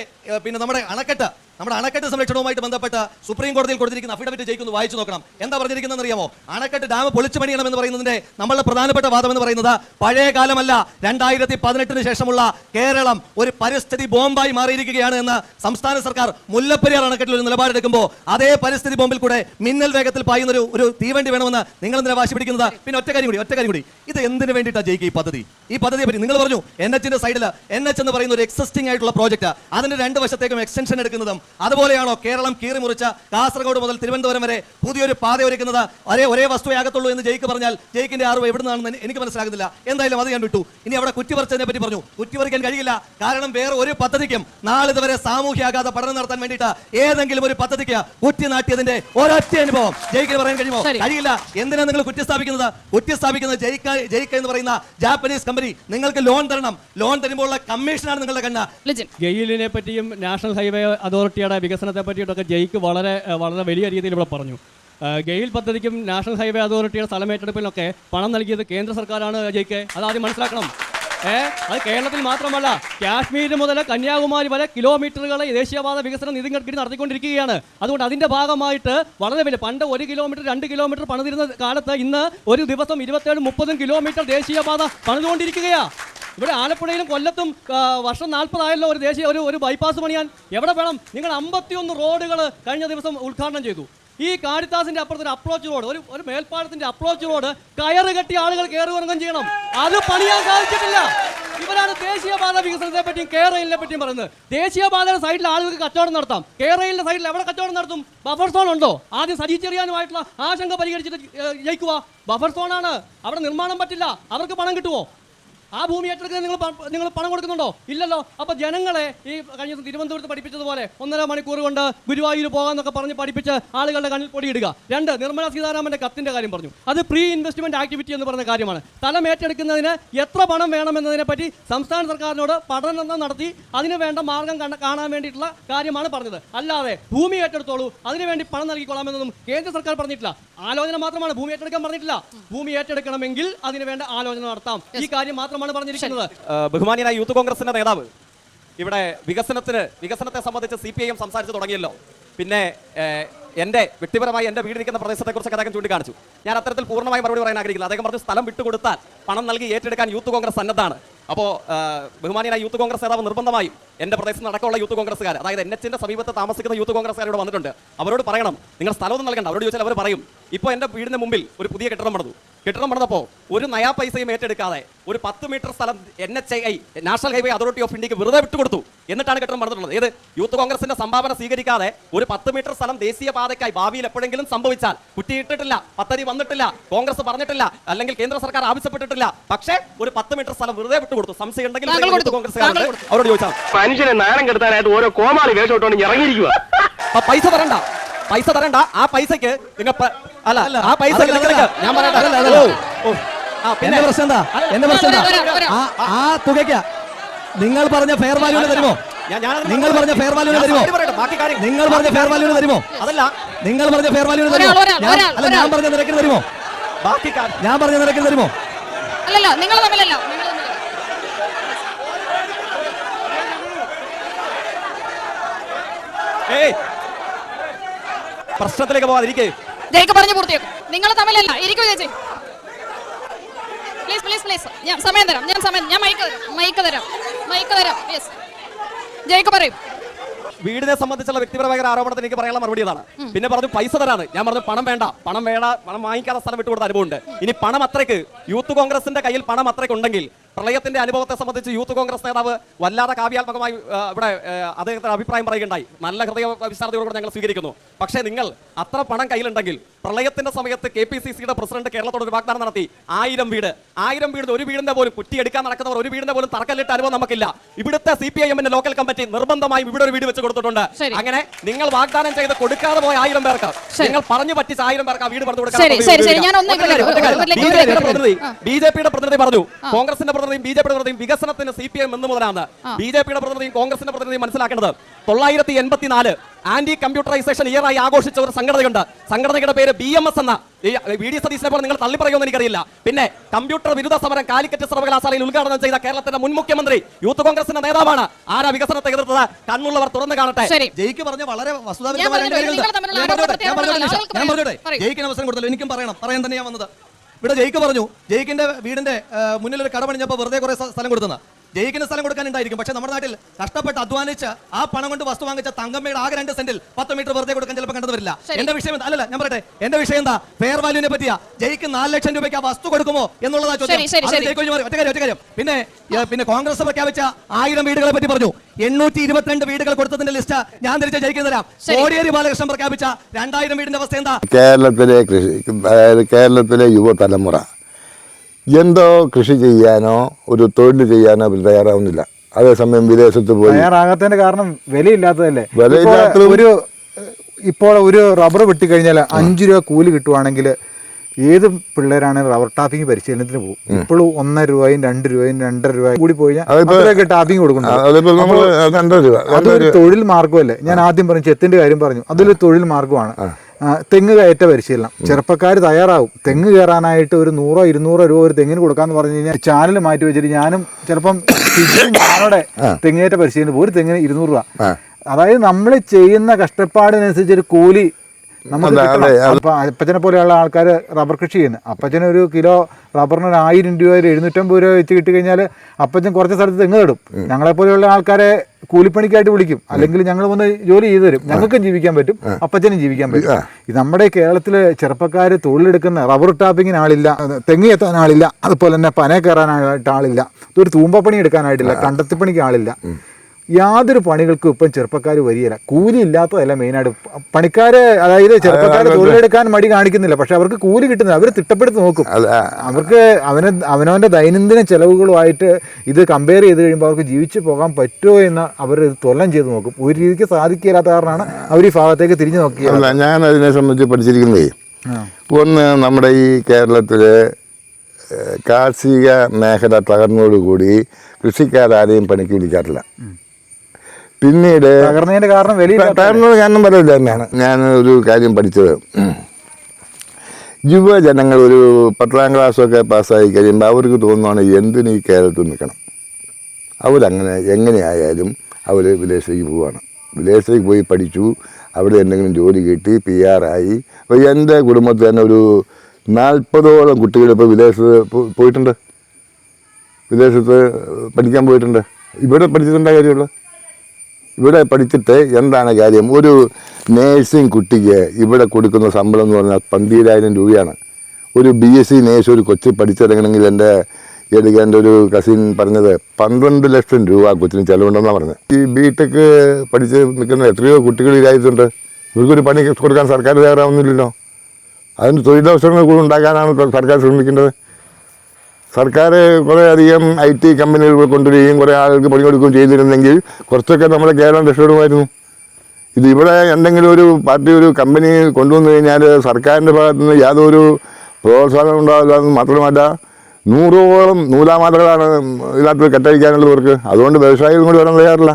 പിന്നെ നമ്മുടെ അണക്കെട്ട് നമ്മുടെ അണക്കെട്ട് സംരക്ഷണവുമായിട്ട് ബന്ധപ്പെട്ട സുപ്രീം കോടതിയിൽ കൊടുത്തിരിക്കുന്ന അഫിഡവിറ്റ് ജയിക്കുന്നു വായിച്ചു നോക്കണം. എന്താ പറഞ്ഞിരിക്കുന്നത് അറിയാമോ? അണക്കെട്ട് ഡാം പൊളിച്ചു പണിയണം എന്ന് പറയുന്നതിന്റെ നമ്മളുടെ പ്രധാനപ്പെട്ട വാദം എന്ന് പറയുന്നത് പഴയ കാലമല്ല രണ്ടായിരത്തി പതിനെട്ടിന് ശേഷമുള്ള കേരളം ഒരു പരിസ്ഥിതി ബോംബായി മാറിയിരിക്കുകയാണ് എന്ന് സംസ്ഥാന സർക്കാർ മുല്ലപ്പെരിയാർ അണക്കെട്ടിൽ ഒരു നിലപാടെടുക്കുമ്പോൾ അതേ പരിസ്ഥിതി ബോംബിൽ കൂടെ മിന്നൽ വേഗത്തിൽ പായുന്ന ഒരു ഒരു തീവണ്ടി വേണമെന്ന് നിങ്ങൾ ഇന്നലെ വാശി പിടിക്കുന്നത്? പിന്നെ ഒറ്റ കാര്യം കൂടി ഒറ്റ കാര്യം കൂടി. ഇത് എന്തിനു വേണ്ടിയിട്ടാണ് ജയിക്കുക ഈ പദ്ധതി? ഈ പദ്ധതിയെ പറ്റി നിങ്ങൾ പറഞ്ഞു എൻ എച്ചിന്റെ സൈഡിൽ എൻ എച്ച് എന്ന് പറയുന്ന ഒരു എക്സിസ്റ്റിംഗ് ആയിട്ടുള്ള പ്രോജക്റ്റ് അതിന്റെ രണ്ട് വശത്തേക്കും എക്സ്റ്റൻഷൻ എടുക്കുന്നതും അതുപോലെയാണോ കേരളം കീറിമുറിച്ച കാസർഗോഡ് മുതൽ തിരുവനന്തപുരം വരെ പുതിയൊരു പാത ഒരുക്കുന്നത്? ഒരേ ഒരേ വസ്തുവാകത്തുള്ളൂ എന്ന് ജയിക്ക് പറഞ്ഞാൽ ജയിക്കിന്റെ അറിവ് എവിടെ നിന്നാണെന്ന് എനിക്ക് മനസ്സിലാകുന്നില്ല. എന്തായാലും അത് ഞാൻ വിട്ടു. ഇനി അവിടെ കുറ്റിപറിച്ചതിനെ പറ്റി പറഞ്ഞു. കുറ്റിപറിക്കാൻ കഴിയില്ല. കാരണം വേറെ ഒരു പദ്ധതിക്കും നാളിതുവരെ സാമൂഹ്യ ആഘാത പഠനം നടത്താൻ വേണ്ടിയിട്ട് ഏതെങ്കിലും ഒരു പദ്ധതിക്ക് കുറ്റി നാട്ടിയതിന്റെ ഒരൊറ്റ അനുഭവം ജയിക്കിന് പറയാൻ കഴിയുമോ? കഴിയില്ല. എന്തിനാണ് നിങ്ങൾ കുറ്റി സ്ഥാപിക്കുന്നത്? കുറ്റി സ്ഥാപിക്കുന്നത് ജയിക്ക ജയിക്ക എന്ന് പറയുന്ന ജാപ്പനീസ് കമ്പനി നിങ്ങൾക്ക് ലോൺ തരണം. ലോൺ തരുമ്പോഴുള്ള കമ്മീഷനാണ് നിങ്ങളുടെ കണ്ണ്. ഗെയിലിനെ പറ്റിയും നാഷണൽ ഹൈവേ അതോറിറ്റിയുടെ വികസനത്തെ പറ്റിയിട്ടൊക്കെ ജയിക്ക് വളരെ വളരെ വലിയ രീതിയിൽ ഇവിടെ പറഞ്ഞു. ഗെയിൽ പദ്ധതിക്കും നാഷണൽ ഹൈവേ അതോറിറ്റിയുടെ സ്ഥലം ഏറ്റെടുപ്പിനൊക്കെ പണം നൽകിയത് കേന്ദ്ര സർക്കാരാണ് ജയിക്ക്. ആദ്യം മനസ്സിലാക്കണം. ഏ അത് കേരളത്തിൽ മാത്രമല്ല കാശ്മീർ മുതൽ കന്യാകുമാരി വരെ കിലോമീറ്ററുകളെ ദേശീയപാത വികസന നിതിൻ ഗഡ്കരി നടത്തിക്കൊണ്ടിരിക്കുകയാണ്. അതുകൊണ്ട് അതിന്റെ ഭാഗമായിട്ട് വളരെ വലിയ പണ്ട് ഒരു കിലോമീറ്റർ രണ്ട് കിലോമീറ്റർ പണിതിരുന്ന കാലത്ത് ഇന്ന് ഒരു ദിവസം ഇരുപത്തേഴ് മുപ്പതും കിലോമീറ്റർ ദേശീയപാത പണിതുകൊണ്ടിരിക്കുകയാ. ഇവിടെ ആലപ്പുഴയിലും കൊല്ലത്തും വർഷം നാൽപ്പതായല്ലോ ഒരു ദേശീയ ഒരു ഒരു ബൈപ്പാസ് പണിയാൻ എവിടെ വേണം? നിങ്ങൾ അമ്പത്തിയൊന്ന് റോഡുകൾ കഴിഞ്ഞ ദിവസം ഉദ്ഘാടനം ചെയ്തു. ഈ കാരിത്താസിന്റെ അപ്പുറത്ത് ഒരു അപ്രോച്ച് റോഡ് ഒരു ഒരു മേൽപ്പാലത്തിന്റെ അപ്രോച്ച് റോഡ് കയറ് കെട്ടി ആളുകൾ കയറി ഇറങ്ങും ചെയ്യണം. അത് പണിയാൻ സാധിച്ചിട്ടില്ല. ഇവരാണ് ദേശീയപാത വികസനത്തെ പറ്റിയും കേരളിനെ പറ്റിയും പറയുന്നത്. ദേശീയപാതയുടെ സൈഡിൽ ആളുകൾക്ക് കച്ചവടം നടത്താം. കേരളിന്റെ സൈഡിൽ എവിടെ കച്ചവടം നടത്തും? ബഫർ സോൺ ഉണ്ടോ? ആദ്യം സജീച്ചെറിയാനുമായിട്ടുള്ള ആശങ്ക പരിഹരിച്ചിട്ട് ജയിക്കുക ബഫർ സോൺ ആണ്. അവിടെ നിർമ്മാണം പറ്റില്ല. അവർക്ക് പണം കിട്ടുമോ ആ ഭൂമി ഏറ്റെടുക്കാൻ നിങ്ങൾ നിങ്ങൾ പണം കൊടുക്കുന്നുണ്ടോ? ഇല്ലല്ലോ. അപ്പൊ ജനങ്ങളെ ഈ കഴിഞ്ഞ ദിവസം തിരുവനന്തപുരത്ത് പഠിപ്പിച്ചതുപോലെ ഒന്നര മണിക്കൂർ കൊണ്ട് ഗുരുവായൂർ പോകാന്നൊക്കെ പറഞ്ഞ് പഠിപ്പിച്ച് ആളുകളുടെ കണ്ണിൽ പൊടിയിടുക. രണ്ട് നിർമ്മലാ സീതാരാമന്റെ കത്തിന്റെ കാര്യം പറഞ്ഞു. അത് പ്രീ ഇൻവെസ്റ്റ്മെന്റ് ആക്ടിവിറ്റി എന്ന് പറഞ്ഞ കാര്യമാണ്. സ്ഥലം ഏറ്റെടുക്കുന്നതിന് എത്ര പണം വേണമെന്നതിനെ പറ്റി സംസ്ഥാന സർക്കാരിനോട് പഠനം നടത്തി അതിന് വേണ്ട മാർഗം കണ്ട- കാണാൻ വേണ്ടിയിട്ടുള്ള കാര്യമാണ് പറഞ്ഞത്. അല്ലാതെ ഭൂമി ഏറ്റെടുത്തോളൂ അതിനുവേണ്ടി പണം നൽകിക്കൊള്ളാമെന്നൊന്നും കേന്ദ്ര സർക്കാർ പറഞ്ഞിട്ടില്ല. ആലോചന മാത്രമാണ് ഭൂമി ഏറ്റെടുക്കാൻ പറഞ്ഞിട്ടില്ല. ഭൂമി ഏറ്റെടുക്കണമെങ്കിൽ അതിന് വേണ്ട ആലോചന നടത്താം. ഈ കാര്യം മാത്രമാണ് പറഞ്ഞിരിക്കുന്നത്. ബഹുമാനിയനായ യൂത്ത് കോൺഗ്രസിന്റെ നേതാവ് ഇവിടെ വികസനത്തിന് വികസനത്തെ സംബന്ധിച്ച് സി പി ഐ എം സംസാരിച്ചു തുടങ്ങിയല്ലോ. പിന്നെ എന്റെ വ്യക്തിപരമായി എന്റെ വീട് നിൽക്കുന്ന പ്രദേശത്തെക്കുറിച്ച് അദ്ദേഹം ചൂണ്ടിക്കാണിച്ചു. ഞാൻ അത്തരത്തിൽ പൂർണമായി മറുപടി പറയാൻ ആഗ്രഹിക്കില്ല. അദ്ദേഹം പറഞ്ഞു സ്ഥലം വിട്ടുകൊടുത്താൽ പണം നൽകി ഏറ്റെടുക്കാൻ യൂത്ത് കോൺഗ്രസ് സന്നദ്ധമാണ്. അപ്പോൾ ബഹുമാനിയായ യൂത്ത് കോൺഗ്രസ് നേതാവ് നിർബന്ധമായും എന്റെ പ്രദേശത്ത് നടക്കമുള്ള യൂത്ത് കോൺഗ്രസ്സുകാർ അതായത് എൻ എച്ചിന്റെ സമീപത്ത് താമസിക്കുന്ന യൂത്ത് കോൺഗ്രസ്സുകാരോട് വന്നിട്ടുണ്ട്. അവരോട് പറയണം നിങ്ങൾ സ്ഥലമൊന്നും നൽകണ്ട. അവരോട് ചോദിച്ചാൽ അവർ പറയും ഇപ്പോൾ എന്റെ വീടിന് മുമ്പിൽ ഒരു പുതിയ കെട്ടിടം പണിതു. കെട്ടിടം പണിതപ്പോൾ ഒരു നയാ പൈസയും ഏറ്റെടുക്കാതെ ഒരു പത്ത് മീറ്റർ സ്ഥലം N H I national highway authority of ഇന്ത്യയ്ക്ക് വെറുതെ വിട്ടുകൊടുത്തു. എന്നിട്ടാണ് കെട്ടിടം പണിതിട്ടുള്ളത്. ഏത്? യൂത്ത് കോൺഗ്രസിന്റെ സംഭാവന സ്വീകരിക്കാതെ ഒരു പത്ത് മീറ്റർ സ്ഥലം ദേശീയ പാതയ്ക്കായി ഭാവിയിൽ എപ്പോഴെങ്കിലും സംഭവിച്ചാൽ കുറ്റിയിട്ടിട്ടില്ല പദ്ധതി വന്നിട്ടില്ല കോൺഗ്രസ് പറഞ്ഞിട്ടില്ല അല്ലെങ്കിൽ കേന്ദ്ര സർക്കാർ ആവശ്യപ്പെട്ടിട്ടില്ല. പക്ഷേ ഒരു പത്ത് മീറ്റർ സ്ഥലം വെറുതെ വിട്ടുകൊടുത്തു. സംശയം ഉണ്ടെങ്കിൽ. അവരോട് ചോദിച്ചാൽ മനുഷ്യനെ നാണം കെടുത്താനായിട്ട് ഓരോ കോമാളി ഇറങ്ങിയിരിക്കുക പൈസ തരണ്ട. പൈസ തരണ്ട. ആ പൈസക്ക് നിങ്ങൾ അല്ല ആ പൈസ. ഞാൻ പറയട്ടെ? പ്രശ്നം എന്താ? എന്റെ പ്രശ്നം എന്താ? ആ ആ തുകയ്ക്ക് നിങ്ങൾ പറഞ്ഞ ഫെയർ വാല്യൂ തരുമോ? ഞാൻ- നിങ്ങൾ പറഞ്ഞ ഫെയർ വാല്യൂ തരുമോ? ബാക്കി കാര്യം- നിങ്ങൾ പറഞ്ഞ ഫെയർ വാല്യൂ തരുമോ? അതല്ല. നിങ്ങൾ പറഞ്ഞ ഫെയർ വാല്യൂ തരുമോ? ഞാൻ- അല്ല ഞാൻ പറഞ്ഞ നിരക്കിന് തരുമോ? ബാക്കി കാര്യം. ഞാൻ പറഞ്ഞ നിരക്കിന് തരുമോ? അല്ലല്ല നിങ്ങൾ തമ്മിലല്ല. നിങ്ങൾ തമ്മിലല്ല. ഏയ് പ്രശ്നത്തിലേക്ക് പോവാതിരിക്കേ ജയിക്ക് പറഞ്ഞു പൂർത്തിയാക്കും. നിങ്ങൾ തമ്മിലല്ല ഇരിക്കൂ ചേച്ചി. പ്ലീസ് പ്ലീസ് പ്ലീസ് ഞാൻ സമയം തരാം ഞാൻ സമയം ഞാൻ മൈക്ക് തരാം മൈക്ക് തരാം മൈക്ക് തരാം. യെസ് ജയിക്ക് പറയും. വീടിനെ സംബന്ധിച്ചുള്ള വ്യക്തിപരമായ ആരോപണത്തിന് എനിക്ക് പറയാനുള്ള മറുപടി അതാണ് പിന്നെ പറഞ്ഞു പൈസ തരാണ് ഞാൻ പറഞ്ഞു പണം വേണ്ട പണം വേണ്ട പണം വാങ്ങിക്കാതെ സ്ഥലം വിട്ടുകൊടുത്ത അനുഭവമുണ്ട്. ഇനി പണം അത്രയ്ക്ക് യൂത്ത് കോൺഗ്രസിന്റെ കയ്യിൽ പണം അത്രയ്ക്ക് ഉണ്ടെങ്കിൽ പ്രളയത്തിന്റെ അനുഭവത്തെ സംബന്ധിച്ച് യൂത്ത് കോൺഗ്രസ് നേതാവ് വല്ലാതെ കാവ്യാത്മകമായി ഇവിടെ അദ്ദേഹത്തിന് അദ്ദേഹത്തിന്റെ അഭിപ്രായം പറയുകയുണ്ടായി. നല്ല ഹൃദയ വിശാരതയോടുകൂടി ഞങ്ങൾ സ്വീകരിക്കുന്നു. പക്ഷേ നിങ്ങൾ അത്ര പണം കയ്യിലുണ്ടെങ്കിൽ പ്രളയത്തിന്റെ സമയത്ത് കെ പി സി സിയുടെ പ്രസിഡന്റ് കേരളത്തോട് ഒരു വാഗ്ദാനം നടത്തി. ആയിരം വീട്. ആയിരം വീട് ഒരു വീടിന്റെ പോലും കുറ്റിയെടുക്കാൻ നടക്കുന്നവർ ഒരു വീടിന്റെ പോലും തറക്കല്ലിട്ട അനുഭവം നമുക്കില്ല. ഇവിടുത്തെ സി പി ഐ എമ്മിന്റെ ലോക്കൽ കമ്മിറ്റി നിർബന്ധമായും ഇവിടെ ഒരു വീട് വെച്ച് കൊടുത്തിട്ടുണ്ട്. അങ്ങനെ നിങ്ങൾ വാഗ്ദാനം ചെയ്ത് കൊടുക്കാതെ പോയ ആയിരം പേർക്ക്. നിങ്ങൾ പറഞ്ഞു പറ്റിച്ച ആയിരം പേർക്ക് ആ വീട് പറഞ്ഞു കൊടുക്കാൻ ബി ജെ പിയുടെ പ്രതിനിധി പറഞ്ഞു. കോൺഗ്രസിന്റെ പ്രതിനിധി പ്രതിനിധിയും ബി ജെ പിയുടെ പ്രതിനിധിയും വികസനത്തിന് സി പി എം എന്ന് മുതലാണ് ബി ജെ പിയുടെ പ്രതിനിധിയും കോൺഗ്രസിന്റെ പ്രതിനിധിയും മനസ്സിലാക്കേണ്ടത്. തൊള്ളായിരത്തി എൺപത്തിനാല് ആന്റി കമ്പ്യൂട്ടറൈസേഷൻ ഇയർ ആയി ആഘോഷിച്ച ഒരു സംഘടനയുണ്ട്. സംഘടനയുടെ പേര് ബി എം എസ് എന്ന വി ഡി സതീശനെ പോലെ നിങ്ങൾ തള്ളി പറയുമെന്ന് എനിക്കറിയില്ല. പിന്നെ കമ്പ്യൂട്ടർ വിരുദ്ധ സമരം കാലിക്കറ്റ് സർവകലാശാലയിൽ ഉദ്ഘാടനം ചെയ്ത കേരളത്തിന്റെ മുൻ മുഖ്യമന്ത്രി യൂത്ത് കോൺഗ്രസിന്റെ നേതാവാണ് ആരാ വികസനത്തെ എതിർത്തത്? കണ്ണുള്ളവർ തുറന്നു കാണട്ടെ. ജയിക്ക് പറഞ്ഞ വളരെ വസ്തുതാപരമായ പറഞ്ഞല്ലോ, നിങ്ങൾ തമ്മിലുള്ള ഞാൻ ഞാൻ പറഞ്ഞോട്ടെ, ആളുകൾക്ക് നിഷ, ഞാൻ പറഞ്ഞോട്ടെ. പറയൂ. ജയിക്കിന് അവസരം കൊടുത്തല്ലോ. എനിക്കും പറയണം പറയാൻ തന്നെയാ വന്നത്. ഇവിടെ ജയിക്ക് പറഞ്ഞു. ജയിക്കിന്റെ വീടിന്റെ മുന്നിൽ ഒരു കട പണിഞ്ഞപ്പോൾ വെറുതെ കുറെ സ്ഥലം കൊടുത്തെന്ന് ജയിക്കിന് സ്ഥലം കൊടുക്കാനുണ്ടായിരിക്കും. പക്ഷെ നമ്മുടെ നാട്ടിൽ കഷ്ടപ്പെട്ട് അധ്വാനിച്ച് ആ പണം കൊണ്ട് വസ്തു വാങ്ങിച്ച തങ്കമ്മയുടെ ആകെ രണ്ട് സെന്റിൽ പത്ത് മീറ്റർ വെറുതെ കൊടുക്കാൻ ചിലപ്പോൾ കണ്ടത് വരില്ല. എന്റെ വിഷയം എന്താ? അല്ലല്ല ഞാൻ പറയട്ടെ. എന്റെ വിഷയം എന്താ? ഫെയർ വാല്യൂവിനെ പറ്റിയാ. ജയിക്ക് നാല് ലക്ഷം രൂപയ്ക്ക് ആ വസ്തു കൊടുക്കുമോ എന്നുള്ളതാ ചോദ്യം. പിന്നെ പിന്നെ കോൺഗ്രസ് പ്രഖ്യാപിച്ച ആയിരം വീടുകളെ പറ്റി പറഞ്ഞു. എണ്ണൂറ്റി ഇരുപത്തിരണ്ട് വീടുകൾ കൊടുത്തതിന്റെ ലിസ്റ്റ് ഞാൻ തിരിച്ച് ജയിക്കുന്ന തരാം. കോടിയേരി ബാലകൃഷ്ണൻ പ്രഖ്യാപിച്ച രണ്ടായിരം വീടിന്റെ അവസ്ഥ എന്താ? കേരളത്തിലെ കൃഷി കേരളത്തിലെ യുവതലമുറ. എന്തോ കൃഷി ചെയ്യാനോ ഒരു തൊഴിൽ ചെയ്യാനോ അവർ തയ്യാറാവുന്നില്ല. അതേസമയം വിദേശത്ത് പോയി തയ്യാറാകാത്തതിന്റെ കാരണം വിലയില്ലാത്തതല്ലേ? വിലയില്ലാത്ത ഒരു ഇപ്പോൾ ഒരു റബ്ബർ വെട്ടിക്കഴിഞ്ഞാൽ അഞ്ചു രൂപ കൂലി കിട്ടുവാണെങ്കിൽ ഏത് പിള്ളേരാണെങ്കിലും റബ്ബർ ടാപ്പിംഗ് പരിശീലനത്തിന് പോകും? ഇപ്പോഴും ഒന്നര രൂപയും രണ്ട് രൂപയും രണ്ടര രൂപയും കൂടി പോയി അതിപ്പോ- ടാപ്പിംഗ് രൂപ അതൊരു തൊഴിൽ മാർഗമല്ലേ ഞാൻ ആദ്യം പറഞ്ഞു ചെത്തിന്റെ കാര്യം പറഞ്ഞു. അതൊരു തൊഴിൽ മാർഗമാണ് തെങ്ങ് കയറ്റ പരിശീലനം. ചെറുപ്പക്കാർ തയ്യാറാവും. തെങ്ങ് കയറാനായിട്ട് ഒരു നൂറോ ഇരുന്നൂറോ രൂപ ഒരു തെങ്ങിന് കൊടുക്കാന്ന് പറഞ്ഞു കഴിഞ്ഞാൽ ചാനൽ മാറ്റി വെച്ചിട്ട് ഞാനും ചിലപ്പം ഞാനോടെ ഞാനോടെ തെങ്ങേറ്റ പരിശീലനം. ഒരു തെങ്ങിന് ഇരുന്നൂറ് രൂപ. അതായത് നമ്മൾ ചെയ്യുന്ന കഷ്ടപ്പാടിനനുസരിച്ച് ഒരു കൂലി നമുക്ക് അപ്പൊ അപ്പച്ചനെ പോലെയുള്ള ആൾക്കാർ റബ്ബർ കൃഷി ചെയ്യുന്നത് അപ്പച്ചന് ഒരു കിലോ റബ്ബറിന് ഒരു ആയിരം രൂപ ഒരു എഴുന്നൂറ്റമ്പത് രൂപ വെച്ച് കിട്ടി കഴിഞ്ഞാൽ അപ്പച്ചൻ കുറച്ച് സ്ഥലത്ത് തെങ്ങ് നടും. ഞങ്ങളെ പോലെയുള്ള ആൾക്കാരെ കൂലിപ്പണിക്കായിട്ട് വിളിക്കും. അല്ലെങ്കിൽ ഞങ്ങൾ വന്ന് ജോലി ചെയ്തു തരും. ഞങ്ങൾക്കും ജീവിക്കാൻ പറ്റും. അപ്പച്ചനും ജീവിക്കാൻ പറ്റും. നമ്മുടെ കേരളത്തിലെ ചെറുപ്പക്കാർ തൊഴിലെടുക്കുന്ന റബ്ബർ ടാപ്പിങ്ങിന് ആളില്ല തെങ്ങ് എത്താൻ ആളില്ല അതുപോലെ തന്നെ പന കയറാനായിട്ട് ആളില്ല. ഒരു തൂമ്പപ്പണി എടുക്കാനായിട്ടില്ല കണ്ടത്തിപ്പണിക്ക് ആളില്ല. യാതൊരു പണികൾക്കും ഇപ്പം ചെറുപ്പക്കാർ വരികയില്ല. കൂലി ഇല്ലാത്തതല്ല മെയിനായിട്ട് പണിക്കാരെ അതായത് ചെറുപ്പക്കാർ തൊഴിലെടുക്കാൻ മടി കാണിക്കുന്നില്ല. പക്ഷെ അവർക്ക് കൂലി കിട്ടുന്നില്ല. അവർ തിട്ടപ്പെടുത്തി നോക്കും. അവർക്ക് അവന് അവനവന്റെ ദൈനംദിന ചെലവുകളുമായിട്ട് ഇത് കമ്പയർ ചെയ്ത് കഴിയുമ്പോൾ അവർക്ക് ജീവിച്ചു പോകാൻ പറ്റുമോ എന്ന് അവർ തൊല്ലം ചെയ്ത് നോക്കും. ഒരു രീതിക്ക് സാധിക്കില്ലാത്ത കാരണമാണ് അവർ ഈ ഭാഗത്തേക്ക് തിരിഞ്ഞു നോക്കിയത്. ഞാൻ അതിനെ സംബന്ധിച്ച് പഠിച്ചിരിക്കുന്നതേ ഒന്ന് നമ്മുടെ ഈ കേരളത്തിലെ കാർഷിക മേഖല തകർന്നതോടുകൂടി കൃഷിക്കാരാരെയും പണിക്ക് വിളിക്കാറില്ല. പിന്നീട് തകർന്നതിന്റെ കാരണം വലിയ തകർന്നത് കാരണം തന്നെയാണ്. ഞാൻ ഒരു കാര്യം പഠിച്ചത്. യുവജനങ്ങൾ ഒരു പത്താം ക്ലാസ്സൊക്കെ പാസ്സായി കഴിയുമ്പോൾ അവർക്ക് തോന്നുവാണ് എന്തിന് ഈ കേരളത്തിൽ നിൽക്കണം? അവരങ്ങനെ എങ്ങനെയായാലും അവർ വിദേശത്തേക്ക് പോവാണ്. വിദേശത്തേക്ക് പോയി പഠിച്ചു. അവിടെ എന്തെങ്കിലും ജോലി കിട്ടി പി ആറായി അപ്പോൾ എന്റെ കുടുംബത്തിൽ തന്നെ ഒരു നാൽപ്പതോളം കുട്ടികൾ ഇപ്പോൾ വിദേശത്ത് പോയിട്ടുണ്ട്. വിദേശത്ത് പഠിക്കാൻ പോയിട്ടുണ്ട്. ഇവിടെ പഠിച്ചിട്ടുണ്ടായ കാര്യമുള്ളൂ ഇവിടെ പഠിച്ചിട്ട് എന്താണ് കാര്യം? ഒരു നേഴ്സിംഗ് കുട്ടിക്ക് ഇവിടെ കൊടുക്കുന്ന ശമ്പളം എന്ന് പറഞ്ഞാൽ പന്തിരായിരം രൂപയാണ്. ഒരു ബി എസ് സി നേഴ്സ് ഒരു കൊച്ചി പഠിച്ചിറങ്ങണമെങ്കിൽ എന്റെ എടുക്കേണ്ട ഒരു കസിൻ പറഞ്ഞത് പന്ത്രണ്ട് ലക്ഷം രൂപ കൊച്ചിന് ചിലവുണ്ടെന്നാണ് പറഞ്ഞത്. ഈ ബി ടെക് പഠിച്ച് നിൽക്കുന്ന എത്രയോ കുട്ടികൾ ഈ രാജ്യത്തുണ്ട്. ഇവർക്കൊരു പണി കൊടുക്കാൻ സർക്കാർ തയ്യാറാവുന്നില്ലല്ലോ. അതിന് തൊഴിലവസരങ്ങൾ കൂടെ ഉണ്ടാക്കാനാണ് സർക്കാർ ശ്രമിക്കേണ്ടത്. സർക്കാർ കുറേ അധികം ഐ ടി കമ്പനികൾ കൊണ്ടുവരികയും കുറേ ആളുകൾക്ക് പണി കൊടുക്കുകയും ചെയ്തിരുന്നെങ്കിൽ കുറച്ചൊക്കെ നമ്മുടെ കേരളം രക്ഷപ്പെടുമായിരുന്നു. ഇത് ഇവിടെ എന്തെങ്കിലും ഒരു പാർട്ടി ഒരു കമ്പനി കൊണ്ടുവന്നു കഴിഞ്ഞാൽ സർക്കാരിന്റെ ഭാഗത്തു നിന്ന് യാതൊരു പ്രോത്സാഹനം ഉണ്ടാവില്ല എന്ന് മാത്രമല്ല നൂറോളം നൂലാമാലകളാണ് ഇതിനകത്ത് കെട്ടഴിക്കാനുള്ളവർക്ക് അതുകൊണ്ട് വ്യവസായികളും കൂടി വരാൻ തയ്യാറില്ല.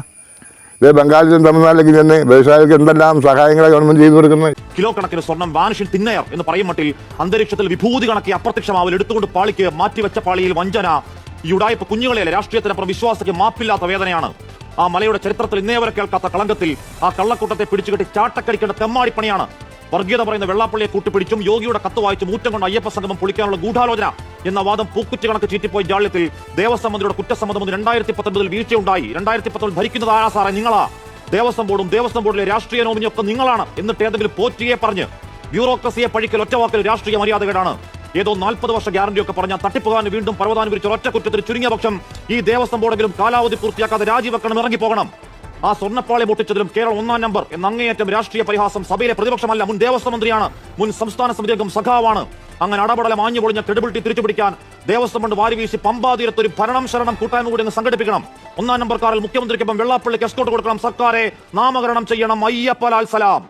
ഇത് ബംഗാളിലും തമിഴ്നാട്ടിലേക്ക് തന്നെ വ്യവസായികൾക്ക് എന്തെല്ലാം സഹായങ്ങളാണ് ഗവൺമെന്റ് ചെയ്തു കൊടുക്കുന്നത്? കിലോ കണക്കിന് സ്വർണം വാനിഷിൽ തിന്നയർ എന്ന് പറയും മട്ടിൽ അന്തരീക്ഷത്തിൽ വിഭൂതി കണക്കി അപ്രത്യക്ഷമാവൽ എടുത്തുകൊണ്ട് പാളിക്ക് മാറ്റിവെച്ച പാളിയിൽ വഞ്ചന. ഈ ഉടായ്പ കുഞ്ഞുങ്ങളെ രാഷ്ട്രീയത്തിനപ്പുറം വിശ്വാസത്തിന് മാപ്പില്ലാത്ത വേദനയാണ്. ആ മലയുടെ ചരിത്രത്തിൽ ഇന്നേ വരെ കേൾക്കാത്ത കളങ്കത്തിൽ ആ കള്ളക്കൂട്ടത്തെ പിടിച്ചുകെട്ടി ചാട്ടക്കടിക്കേണ്ട തെമ്മാടിപ്പണിയാണ്. വർഗീയത പറയുന്ന വെള്ളാപ്പള്ളിയെ കൂട്ടിപ്പിടിച്ചും യോഗിയുടെ കത്ത് വായിച്ചും ഊറ്റം കൊണ്ട് അയ്യപ്പ സംഗമം പൊളിക്കാനുള്ള ഗൂഢാലോചന എന്ന വാദം പൂക്കുറ്റി കണക്ക് ചീറ്റിപ്പോയി ജാള്യത്തിൽ ദേവസ്വം മന്ത്രിയുടെ കുറ്റസമ്മതം രണ്ടായിരത്തി പത്തൊൻപതിൽ വീഴ്ചയുണ്ടായി. രണ്ടായിരത്തി പത്തൊൻപതിൽ ഭരിക്കുന്നത് ആരാ സാറേ? നിങ്ങളാ? ദേവസ്വം ബോർഡും ദേവസ്വം ബോർഡിലെ രാഷ്ട്രീയ നോമിനിയൊക്കെ നിങ്ങളാണ് എന്നിട്ട് ഏതെങ്കിലും പോറ്റിയെ പറഞ്ഞ് ബ്യൂറോക്രസിയെ പഴിക്കൽ ഒറ്റവാക്കൽ രാഷ്ട്രീയ മര്യാദകളാണ് ഏതോ നാൽപ്പത് വർഷ ഗ്യാരണ്ടിയൊക്കെ പറഞ്ഞാൽ തട്ടിപ്പുകാരന് വീണ്ടും പർവതാനുഗരിച്ച ഒറ്റ കുറ്റത്തിന് ചുരുങ്ങിയ പക്ഷം ഈ ദേവസ്വം ബോർഡെങ്കിലും കാലാവധി പൂർത്തിയാക്കാതെ രാജിവെക്കണം ഇറങ്ങിപ്പോകണം. ആ സ്വർണപ്പാളി പൊട്ടിച്ചതിലും കേരളം ഒന്നാം നമ്പർ എന്ന അങ്ങേയറ്റം രാഷ്ട്രീയ പരിഹാസം സഭയിലെ പ്രതിപക്ഷമല്ല മുൻ ദേവസ്വം മന്ത്രിയാണ് മുൻ സംസ്ഥാന സമിതി അംഗം സഖാവാണ്. അങ്ങനെ അടപടലം മാഞ്ഞു പൊളിഞ്ഞ ക്രെഡിബിലിറ്റി തിരിച്ചുപിടിക്കാൻ ദേവസ്വം കൊണ്ട് വാരി വീശി പമ്പാതീരത്ത് ഒരു ഭരണം ശരണം കൂട്ടായ്മ കൂടി അങ്ങ് സംഘടിപ്പിക്കണം. ഒന്നാം നമ്പർ കാറിൽ മുഖ്യമന്ത്രിക്കൊപ്പം വെള്ളാപ്പള്ളിക്ക് എസ്കോട്ട് കൊടുക്കണം. സർക്കാരെ നാമകരണം ചെയ്യണം. അയ്യപ്പലാൽ സലാം.